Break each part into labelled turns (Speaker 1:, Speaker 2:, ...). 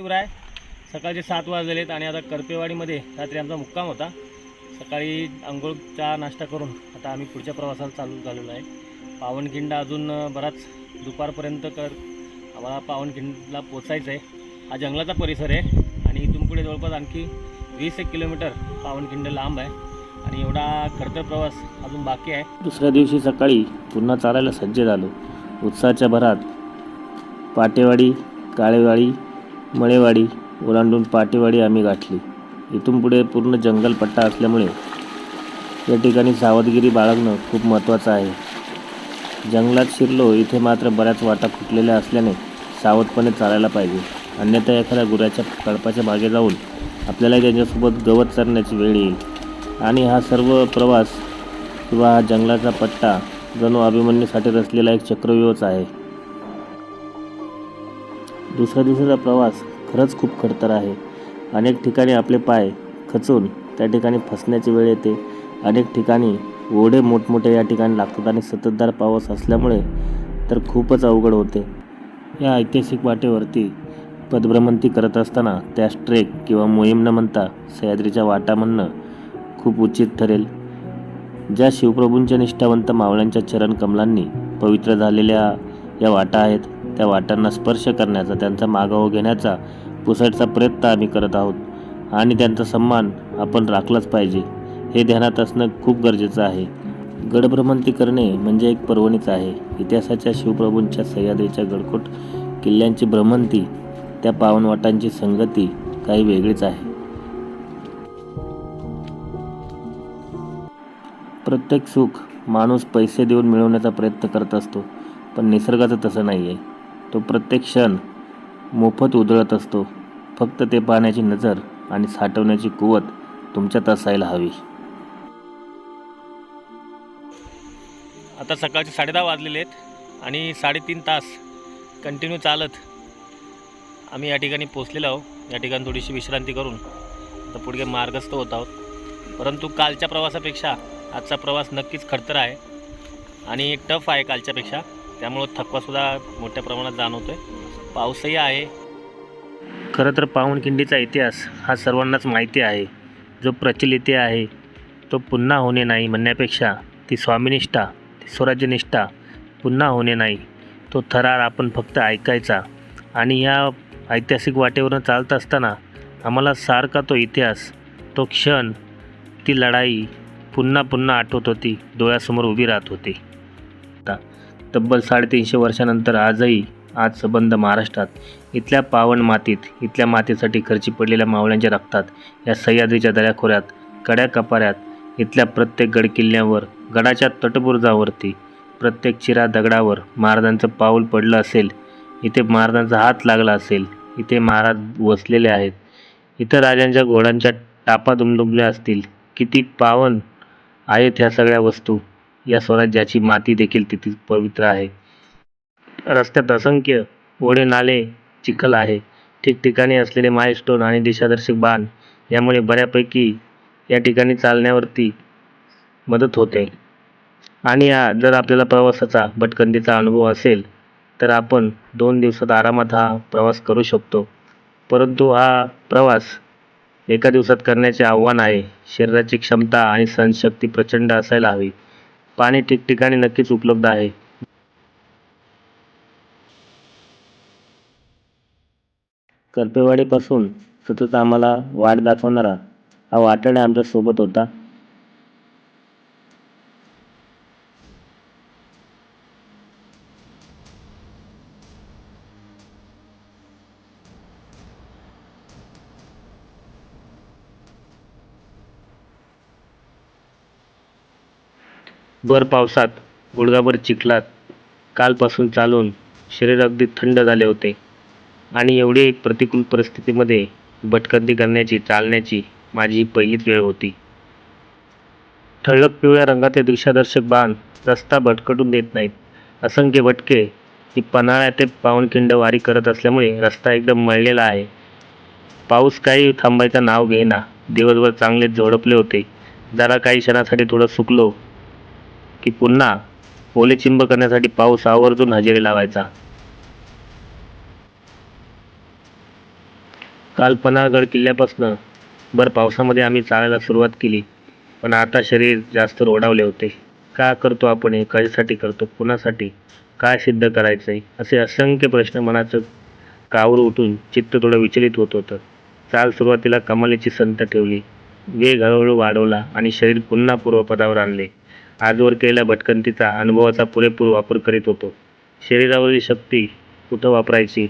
Speaker 1: शिवराय सकाळचे सात वाजलेले आहेत आणि आता करपेवाडीमध्ये रात्री आमचा मुक्काम होता. सकाळी आंघोळ चहा नाश्ता करून आता आम्ही पुढच्या प्रवासाला चालू झालेलो आहे. पावनखिंड अजून बराच दुपारपर्यंत कर आम्हाला पावनखिंडला पोचायचं आहे हा जंगलाचा परिसर आहे आणि इथून पुढे जवळपास आणखी वीस एक किलोमीटर पावनखिंड लांब आहे. आणि एवढा खडतर प्रवास अजून बाकी आहे. दुसऱ्या दिवशी सकाळी पुन्हा चालायला सज्ज झालो. उत्साहाच्या भरात पाटेवाडी काळेवाडी मळेवाडी ओलांडून पाटेवाडी आम्ही गाठली. इथून पुढे पूर्ण जंगलपट्टा असल्यामुळे या ठिकाणी सावधगिरी बाळगणं खूप महत्त्वाचं आहे. जंगलात शिरलो इथे मात्र बऱ्याच वाटा फुटलेल्या असल्याने सावधपणे चालायला पाहिजे. अन्यथा एखाद्या गुराच्या कळपाच्या मागे जाऊन आपल्याला त्यांच्यासोबत गवत चरण्याची वेळ येईल. आणि हा सर्व प्रवास किंवा हा जंगलाचा पट्टा जणू अभिमन्यूसाठी रचलेला एक चक्रव्यूहच आहे. दुसऱ्या दिवसाचा प्रवास खरंच खूप खडतर आहे. अनेक ठिकाणी आपले पाय खचून त्या ठिकाणी फसण्याची वेळ येते. अनेक ठिकाणी ओढे मोठमोठे या ठिकाणी लागतात आणि सततधार पाऊस असल्यामुळे तर खूपच अवघड होते. या ऐतिहासिक वाटेवरती पदभ्रमंती करत असताना त्यास ट्रेक किंवा मोहीम न म्हणता सह्याद्रीच्या वाटा म्हणणं खूप उचित ठरेल. ज्या शिवप्रभूंच्या निष्ठावंत मावळ्यांच्या चरण कमलांनी पवित्र झालेल्या या वाटा आहेत त्या वाटांना स्पर्श करण्याचा त्यांचा मागोवा घेण्याचा पुसटचा प्रयत्न आम्ही करत आहोत. आणि त्यांचा सन्मान आपण राखलाच पाहिजे. हे ध्यानात असणं खूप गरजेचं आहे. गडभ्रमंती करणे म्हणजे एक पर्वणीच आहे. इतिहासाच्या शिवप्रभूंच्या सह्याद्रीच्या गडकोट किल्ल्यांची भ्रमंती त्या पावनवाटांची संगती काही वेगळीच आहे. प्रत्येक सुख माणूस पैसे देऊन मिळवण्याचा प्रयत्न करत असतो पण निसर्गाचं तसं नाही आहे तो प्रत्येक क्षण मोफत उधळत असतो. फक्त ते पाहण्याची नजर आणि साठवण्याची कुवत तुमच्यात असायला हवी. आता सकाळचे साडेदहा वाजलेले आहेत आणि साडेतीन तास कंटिन्यू चालत आम्ही या ठिकाणी पोचलेलो आहोत. या ठिकाणी थोडीशी विश्रांती करून आता पुढे मार्गस्थ होत आहोत. परंतु कालच्या प्रवासापेक्षा आजचा प्रवास नक्कीच खडतर आहे आणि टफ आहे कालच्यापेक्षा. त्यामुळं थकवासुद्धा मोठ्या प्रमाणात जाणवतो आहे पाऊसही आहे. खरं तर पावनखिंडीचा इतिहास हा सर्वांनाच माहिती आहे. जो प्रचलित आहे तो पुन्हा होणे नाही म्हणण्यापेक्षा ती स्वामीनिष्ठा ती स्वराज्यनिष्ठा पुन्हा होणे नाही. तो थरार आपण फक्त ऐकायचा आणि या ऐतिहासिक वाटेवरून चालत असताना आम्हाला सारखा तो इतिहास तो क्षण ती लढाई पुन्हा पुन्हा आठवत होती डोळ्यासमोर उभी राहत होती. तब्बल साडेतीनशे वर्षानंतर आजही आज संबंध महाराष्ट्रात. इथल्या पावन मातीत इथल्या मातीसाठी खर्ची पडलेल्या मावळ्यांच्या रक्तात या सह्याद्रीच्या दऱ्याखोऱ्यात कड्या कपाऱ्यात इथल्या प्रत्येक गडकिल्ल्यावर गडाच्या तटबुर्जावरती प्रत्येक चिरा दगडावर महाराजांचं पाऊल पडलं असेल इथे महाराजांचा हात लागला असेल इथे महाराज वसलेले आहेत. इथं राजांच्या घोड्यांच्या टापा दुमदुमल्या असतील. किती पावन आहेत ह्या सगळ्या वस्तू? या स्वराज्याची माती देखील तिथे पवित्र आहे. रस्त्यात असंख्य ओढे नाले चिखल आहे. ठिकठिकाणी असलेले मायस्टोन आणि दिशादर्शक बाण यामुळे बऱ्यापैकी या ठिकाणी चालण्यावरती मदत होते. आणि जर आपल्याला प्रवासाचा भटकंतीचा अनुभव असेल तर आपण दोन दिवसात आरामात हा प्रवास करू शकतो. परंतु हा प्रवास एका दिवसात करण्याचे आव्हान आहे. शरीराची क्षमता आणि सहनशक्ती प्रचंड असायला हवी. पाणी ठिकठिकाणी नक्कीच उपलब्ध आहे. कर्पेवाडीपासून सतत आम्हाला वाट दाखवणारा हा वाटाणे आमच्यासोबत होता. भर पावसात गुडघाभर चिखलात. कालपासून चालून शरीर अगदी थंड झाले होते. आणि एवढी प्रतिकूल परिस्थितीमध्ये भटकंती करण्याची चालण्याची माझी पहिलीच वेळ होती. ठळक पिवळ्या रंगाचे दिशादर्शक बाण रस्ता भटकटून देत नाहीत. असंख्य भटके ही पन्हाळ्या ते पावनखिंड वारी करत असल्यामुळे रस्ता एकदम मळलेला आहे. पाऊस काही थांबायचं नाव घेईना. दिवसभर चांगले झोडपले होते. जरा काही क्षणासाठी थोडं सुकलो. की पुन्हा ओलेचिंब करण्यासाठी पाऊस आवर्जून हजेरी लावायचा. काल पन्हाळगड किल्ल्यापासनं भर पावसामध्ये आम्ही चालायला सुरुवात केली पण आता शरीर जास्त रोडावले होते. का करतो आपण हे? कशासाठी करतो? कुणासाठी? काय सिद्ध करायचं आहे असे असंख्य प्रश्न मनाचं कावर उठून चित्त थोडं विचलित होत होतं. चाल सुरुवातीला कमालीची संत ठेवली. वेग हळूहळू वाढवला आणि शरीर पुन्हा पूर्वपदावर आणले. आजवर केलेल्या भटकंतीचा अनुभवाचा पुरेपूर वापर करीत होतो. शरीरावरील शक्ती कुठं वापरायची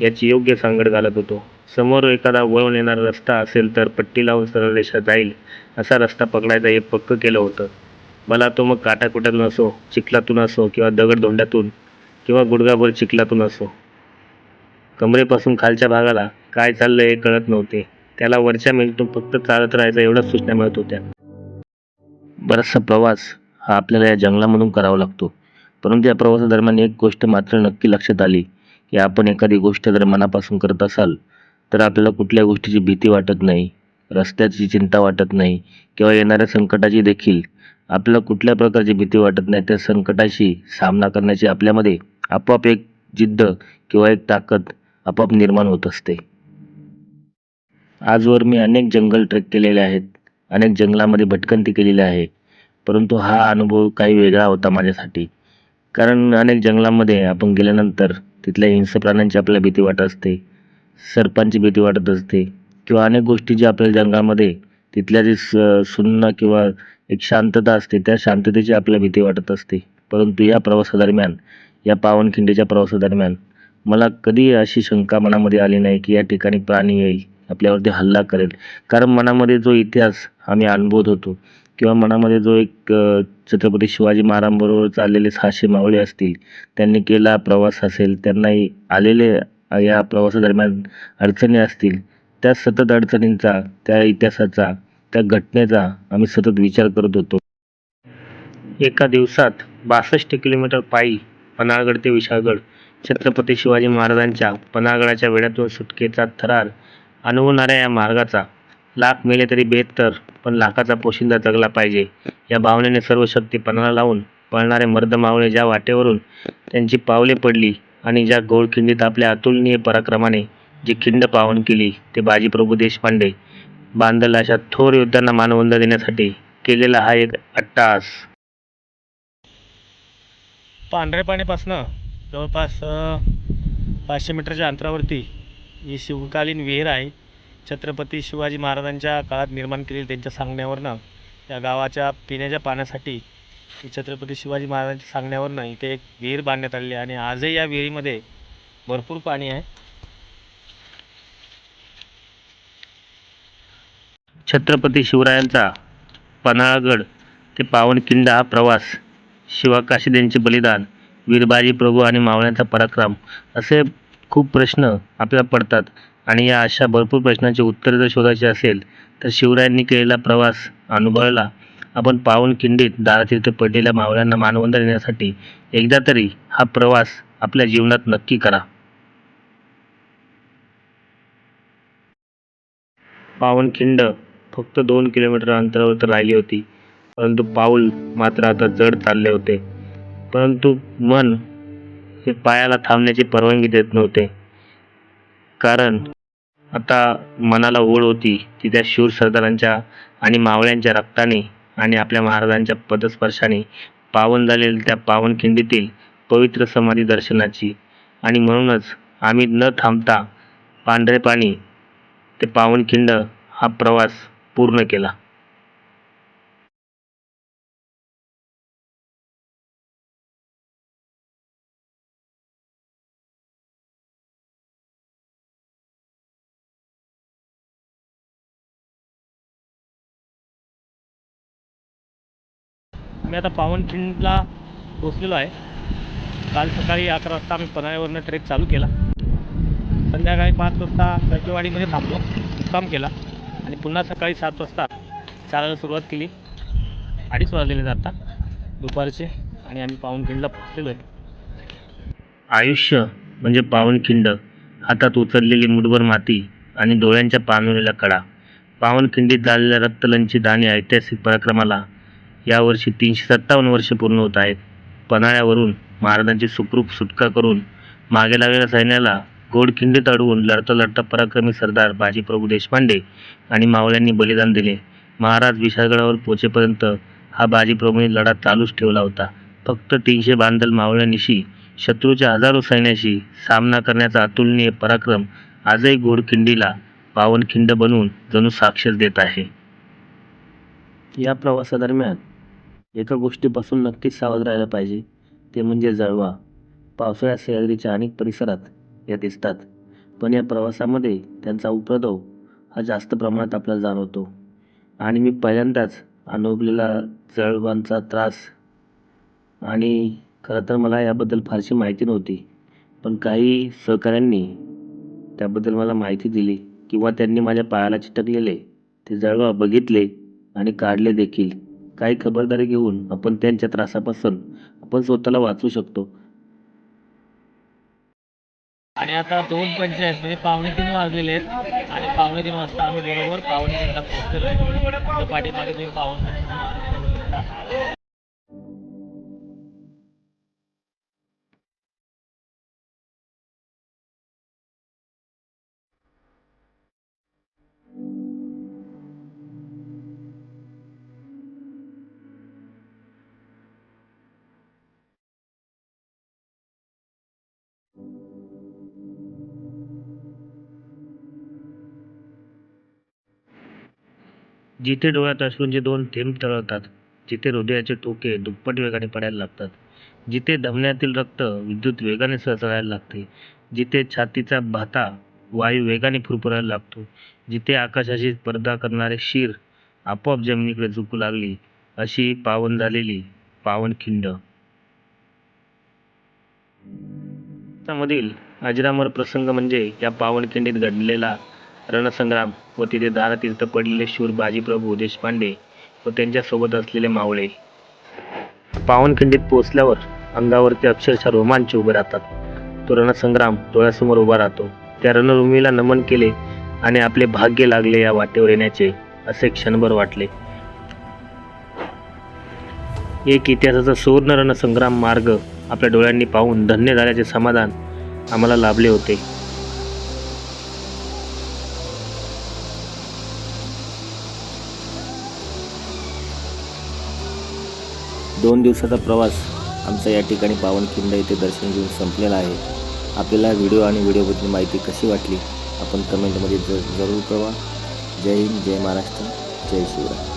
Speaker 1: याची योग्य सांगड घालत होतो. समोर एखादा वळून येणारा रस्ता असेल तर पट्टी लावून सरळ रेषा जाईल असा रस्ता पकडायचा हे पक्क केलं होतं. मला तो मग काटाकुट्यातून असो चिखलातून असो किंवा दगडधोंड्यातून किंवा गुडघाभर चिखलातून असो. कमरेपासून खालच्या भागाला काय चाललं हे कळत नव्हते. त्याला वरच्या मेजतून फक्त चालत राहायचं एवढ्याच सूचना मिळत होत्या. बराचसा प्रवास हा आपल्याला या जंगलामधून करावा लागतो. परंतु या प्रवासादरम्यान एक गोष्ट मात्र नक्की लक्षात आली की आपण एखादी गोष्ट जर मनापासून करत असाल तर आपल्याला कुठल्या गोष्टीची भीती वाटत नाही रस्त्याची चिंता वाटत नाही किंवा येणाऱ्या संकटाची देखील आपल्याला कुठल्या प्रकारची भीती वाटत नाही त्या संकटाशी सामना करण्याची आपल्यामध्ये आपोआप एक जिद्द किंवा एक ताकद आपोआप निर्माण होत असते. आजवर मी अनेक जंगल ट्रेक केलेले आहेत. अनेक जंगलामध्ये भटकंती केलेली आहे. परंतु हा अनुभव काही वेगळा होता माझ्यासाठी. कारण अनेक जंगलामध्ये आपण गेल्यानंतर तिथल्या हिंस्र प्राण्यांची आपल्याला भीती वाटत असते सर्पांची भीती वाटत असते किंवा अनेक गोष्टी ज्या आपल्या जंगलामध्ये तिथल्या जे स सुन्न किंवा एक शांतता असते त्या शांततेची आपल्याला भीती वाटत असते. परंतु या प्रवासादरम्यान या पावनखिंडीच्या प्रवासादरम्यान मला कधी अशी शंका मनामध्ये आली नाही की या ठिकाणी प्राणी येईल आपल्यावरती हल्ला करेल. कारण मनामध्ये जो इतिहास आम्ही अनुभवत होतो. किंवा मनामध्ये जो एक छत्रपती शिवाजी महाराजांबरोबर चाललेले सहाशे मावळे असतील त्यांनी केला प्रवास असेल त्यांनाही आलेले या प्रवासादरम्यान अडचणी असतील त्या सतत अडचणींचा त्या इतिहासाचा त्या घटनेचा आम्ही सतत विचार करत होतो. एका दिवसात बासष्ट किलोमीटर पायी पन्हाळगड ते विशाळगड छत्रपती शिवाजी महाराजांच्या पन्हाळगडाच्या वेळातून सुटकेचा थरार अनुभवणाऱ्या या मार्गाचा लाख मेले तरी बेहत्तर पण लाखाचा पोशिंदा जगला पाहिजे. या भावनेने सर्व शक्ती पणाला लावून पळणारे मर्द मावळे ज्या वाटेवरून त्यांची पावले पडली आणि ज्या गोळखिंडीत आपल्या अतुलनीय पराक्रमाने जी खिंड पावन केली ते बाजीप्रभू देशपांडे. बांधल अशा थोर योद्ध्यांना मानवंदना देण्यासाठी केलेला हा एक अट्टास पांढरेपाणीपासनं जवळपास पाचशे मीटरच्या अंतरावरती ही शिवकालीन विहीर आहे. छत्रपती शिवाजी महाराजांच्या काळात निर्माण केलेली त्यांच्या सांगण्यावरनं या गावाच्या पिण्याच्या पाण्यासाठी छत्रपती शिवाजी महाराजांच्या सांगण्यावरनं इथे एक विहीर बांधण्यात आलेली आहे आणि आजही या विहिरीमध्ये भरपूर पाणी आहे. छत्रपती शिवरायांचा पन्हाळगड ते पावनकिंडा हा प्रवास शिवकाशीदेंचे बलिदान वीरबाजी प्रभू आणि मावळ्यांचा पराक्रम असे खूप प्रश्न आपल्याला पडतात. आणि या अशा भरपूर प्रश्नांचे उत्तर जर शोधायचे असेल तर शिवरायांनी केलेला प्रवास अनुभवायला आपण पावनखिंडीत दारातीर्थ पडलेल्या मावळ्यांना मानवंदना देण्यासाठी एकदा तरी हा प्रवास आपल्या जीवनात नक्की करा. पावनखिंड फक्त दोन किलोमीटर अंतरावर तर राहिली होती परंतु पाऊल मात्र आता जड चालले होते. परंतु मन हे पायाला थांबण्याची परवानगी देत नव्हते. कारण आता मनाला ओढ होती ती त्या शूर सरदारांच्या आणि मावळ्यांच्या रक्ताने आणि आपल्या महाराजांच्या पदस्पर्शाने पावन झालेल्या त्या पावनखिंडीतील पवित्र समाधी दर्शनाची. आणि म्हणूनच आम्ही न थांबता पांढरे पाणी ते पावनखिंड हा प्रवास पूर्ण केला. मी आता पावनखिंडला पोचलेलो आहे. काल सकाळी अकरा वाजता आम्ही पन्हाळ्यावरनं ट्रेक चालू केला. संध्याकाळी पाच वाजता कळकेवाडीमध्ये थांबलो मुक्काम केला आणि पुन्हा सकाळी सात वाजता चालायला सुरुवात केली. अडीच वाजलेले आता दुपारचे आणि आम्ही पावनखिंडला पोचलेलो आहे. आयुष्य म्हणजे पावनखिंड हातात उचललेली मुठभर माती आणि डोळ्यांच्या पानवलेला कडा. पावनखिंडीत झालेल्या रक्तलंची दाणी ऐतिहासिक पराक्रमाला यावर्षी तीनशे सत्तावन्न वर्ष पूर्ण होत आहेत. पन्हाळ्यावरून महाराजांची सुखरूप सुटका करून मागे लागलेल्या सैन्याला घोडखिंडीत अडवून लढता लढता पराक्रमी सरदार बाजीप्रभू देशपांडे आणि मावळ्यांनी बलिदान दिले. महाराज विशाळगडावर पोचेपर्यंत हा बाजीप्रभूंनी लढा चालूच ठेवला होता. फक्त तीनशे बांधल मावळ्यांनीशी शत्रूच्या हजारो सैन्याशी सामना करण्याचा अतुलनीय पराक्रम आजही घोडखिंडीला पावनखिंड बनवून जणू साक्षर देत आहे. या प्रवासादरम्यान एका गोष्टीपासून नक्कीच सावध राहायला पाहिजे. ते म्हणजे जळवा. पावसाळ्यात सह्याद्रीच्या अनेक परिसरात या दिसतात. पण या प्रवासामध्ये त्यांचा उपद्रव हा जास्त प्रमाणात आपल्याला जाणवतो. आणि मी पहिल्यांदाच अनुभवलेला जळवांचा त्रास आणि खरं तर मला याबद्दल फारशी माहिती नव्हती. पण काही सहकाऱ्यांनी त्याबद्दल मला माहिती दिली किंवा त्यांनी माझ्या पायाला चिटकलेले ते जळवा बघितले आणि काढले देखील. काही खबरदारी घेऊन आपण त्यांच्या त्रासापासून आपण स्वतःला वाचवू शकतो.
Speaker 2: आणि आता दोन पंचायत म्हणजे पावणे तीन वाजलेले आहेत आणि पावणे तीन वाजता आम्ही बरोबर पावणे तीनला पोहोचलेलो आहे. पाठीमागे तुम्ही पाहून
Speaker 1: जिथे डोळ्यात अश्रूंचे दोन थेंब तळतात जिथे हृदयाचे ठोके दुप्पट वेगाने पडायला लागतात जिथे धमन्यातील रक्त विद्युत वेगाने सळसळायला लागते जिथे छातीचा भाता वायू वेगाने फुरफुरायला लागतो जिथे आकाशाशी स्पर्धा करणारे शिर आपोआप जमिनीकडे झुकू लागली अशी पावन झालेली पावनखिंड मधील अजरामर प्रसंग म्हणजे या पावनखिंडीत घडलेला रणसंग्राम व तिथे दानतीर्थ पडलेले शूर बाजीप्रभू देशपांडे व त्यांच्यासोबत असलेले मावळे. पावनखिंडीत पोचल्यावर अंगावरती अक्षरशः रोमांच उभे राहतात. तो रणसंग्राम डोळ्यासमोर उभा राहतो. त्या रणभूमीला नमन केले आणि आपले भाग्य लागले या वाटेवर येण्याचे असे क्षणभर वाटले. एक इतिहासाचा सुवर्ण रणसंग्राम मार्ग आपल्या डोळ्यांनी पाहून धन्य झाल्याचे समाधान आम्हाला लाभले होते.
Speaker 3: दोन दिवसाचा प्रवास आमचा या ठिकाणी पावनखिंड येथे दर्शन घेऊन संपलेला आहे. आपल्याला व्हिडिओ आणि व्हिडिओबद्दल माहिती कशी वाटली आपण कमेंटमध्ये जरूर कळवा. जय हिंद जय महाराष्ट्र जय शिवराय.